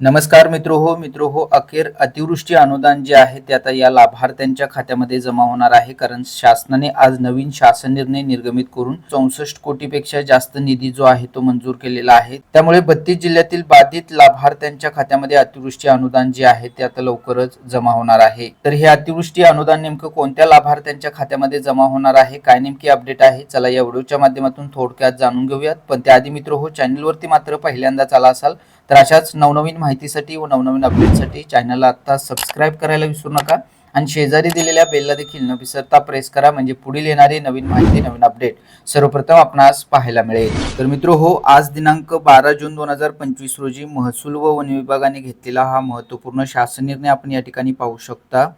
नमस्कार मित्र हो मित्र हो अखेर अतिवृष्टी अनुदान जे आहे ते आता या लाभार्थ्यांच्या खात्यामध्ये जमा होणार आहे कारण शासनाने आज नवीन शासन निर्णय निर्गमित करून चौसष्ट कोटीपेक्षा जास्त निधी जो आहे तो मंजूर केलेला आहे. त्यामुळे बत्तीस जिल्ह्यातील बाधित लाभार्थ्यांच्या खात्यामध्ये अतिवृष्टी अनुदान जे आहे ते आता लवकरच जमा होणार आहे. तर हे अतिवृष्टी अनुदान नेमकं कोणत्या लाभार्थ्यांच्या खात्यामध्ये जमा होणार आहे काय नेमकी अपडेट आहे चला या व्हिडिओच्या माध्यमातून थोडक्यात जाणून घेऊयात. पण त्याआधी मित्र हो चॅनलवरती मात्र पहिल्यांदाच आला असाल तर अशाच नवनवीन माहितीसाठी व नवनवीन अपडेटसाठी चॅनलला आत्ता सबस्क्राईब करायला विसरू नका. आणि शेजारी दिलेल्या बेलला देखील न विसरता प्रेस करा म्हणजे पुढील येणारी नवीन माहिती नवीन अपडेट सर्वप्रथम आपणास पाहायला मिळेल. तर मित्र हो आज दिनांक बारा जून दोन हजार पंचवीस रोजी महसूल व वन विभागाने घेतलेला हा महत्त्वपूर्ण शासन निर्णय आपण या ठिकाणी पाहू शकता.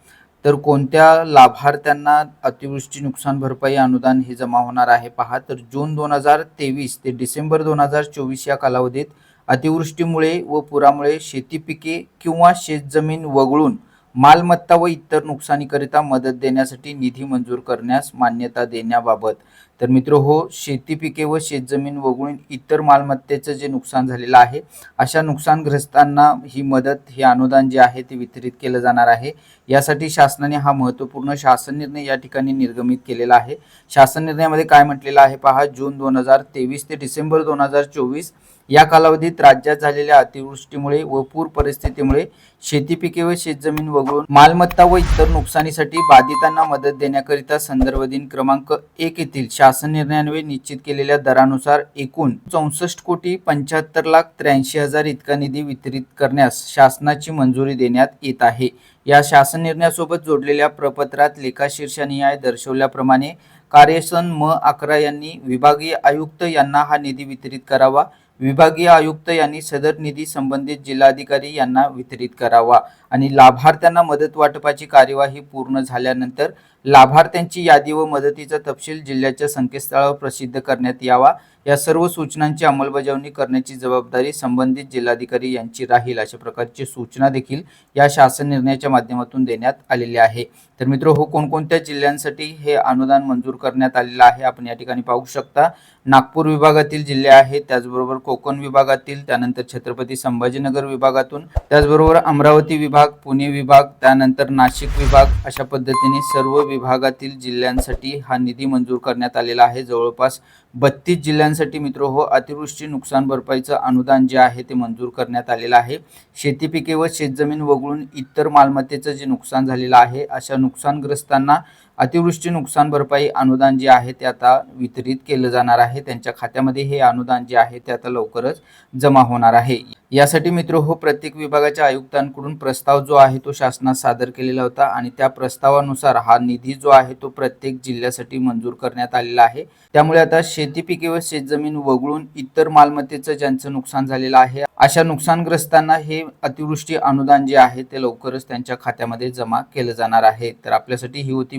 तर कोणत्या लाभार्थ्यांना अतिवृष्टी नुकसान भरपाई अनुदान हे जमा होणार आहे? पहा तर जून दोन हजार तेवीस ते डिसेंबर दोन हजार चोवीस या कालावधीत अतिवृष्टीमुळे व पुरामुळे शेती पिके किंवा शेतजमीन वगळून मालमत्ता व इतर नुकसानीकरिता मदत देण्यासाठी निधी मंजूर करण्यास मान्यता देण्याबाबत. तर मित्र हो शेती पिके व शेतजमीन वगळून इतर मालमत्तेचं जे नुकसान झालेलं आहे अशा नुकसानग्रस्तांना ही मदत हे अनुदान जे आहे ते वितरित केलं जाणार आहे. यासाठी शासनाने हा महत्त्वपूर्ण शासन निर्णय या ठिकाणी निर्गमित केलेला आहे. शासन निर्णयामध्ये काय म्हटलेलं आहे पहा जून दोन हजार तेवीस ते डिसेंबर दोन हजार चोवीस या कालावधीत राज्यात झालेल्या अतिवृष्टीमुळे व पूर परिस्थितीमुळे शेती पिके व शेतजमीन वगळून मालमत्ता व इतर नुकसानीसाठी बाधितांना मदत देण्याकरिता संदर्भ दिन क्रमांक एक येथील शासन निर्णयान्वये निश्चित केलेल्या दरानुसार एकूण चौसष्ट कोटी पंच्याहत्तर लाख त्र्याऐंशी हजार इतका निधी वितरित करण्यास शासनाची मंजुरी देण्यात येत आहे. या शासन निर्णयासोबत जोडलेल्या प्रपत्रात लेखाशीर्षनिहाय दर्शवल्याप्रमाणे कार्यसन म अकरा यांनी विभागीय आयुक्त यांना हा निधी वितरित करावा विभागीय आयुक्त यांनी सदर निधी संबंधित जिल्हाधिकारी यांना वितरित करावा आणि लाभार्थ्यांना मदत वाटपाची कार्यवाही पूर्ण झाल्यानंतर लाभार्थ्यांची यादी व मदतीचा तपशील जिल्ह्याच्या संकेतस्थळावर प्रसिद्ध करण्यात यावा. या सर्व सूचनांची अंमलबजावणी करण्याची जबाबदारी संबंधित जिल्हाधिकारी यांची राहील अशा प्रकारची सूचना देखील या शासन निर्णयाच्या माध्यमातून देण्यात आलेली आहे. तर मित्र हो कोणकोणत्या जिल्ह्यांसाठी हे अनुदान मंजूर करण्यात आलेलं आहे आपण या ठिकाणी पाहू शकता. नागपूर विभागातील जिल्हे आहेत त्याचबरोबर कोकण विभागातील त्यानंतर छत्रपती संभाजीनगर विभागातून त्याचबरोबर अमरावती विभाग पुणे विभाग त्यानंतर नाशिक विभाग अशा पद्धतीने सर्व विभागातील जिल्ह्यांसाठी हा निधी मंजूर करण्यात आलेला आहे. जवळपास बत्तीस जिल्ह्यांसाठी मित्र हो अतिवृष्टी नुकसान भरपाईचं अनुदान जे आहे ते मंजूर करण्यात आलेलं आहे. शेती पिके व शेतजमीन वगळून इतर मालमत्तेचं जे नुकसान झालेलं आहे अशा नुकसानग्रस्तांना अतिवृष्टी नुकसान भरपाई अनुदान जे आहे ते आता वितरित केलं जाणार आहे. त्यांच्या खात्यामध्ये हे अनुदान जे आहे ते आता लवकरच जमा होणार आहे. यासाठी मित्र हो प्रत्येक विभागाच्या आयुक्तांकडून प्रस्ताव जो आहे तो शासनात सादर केलेला होता आणि त्या प्रस्तावानुसार हा निधी जो आहे तो प्रत्येक जिल्ह्यासाठी मंजूर करण्यात आलेला आहे. त्यामुळे आता शेती पिके व शेतजमीन वगळून इतर मालमत्तेचं ज्यांचं नुकसान झालेलं आहे अशा नुकसानग्रस्तांना हे अतिवृष्टी अनुदान जे आहे ते लवकरच त्यांच्या खात्यामध्ये जमा केलं जाणार आहे. तर आपल्यासाठी ही होती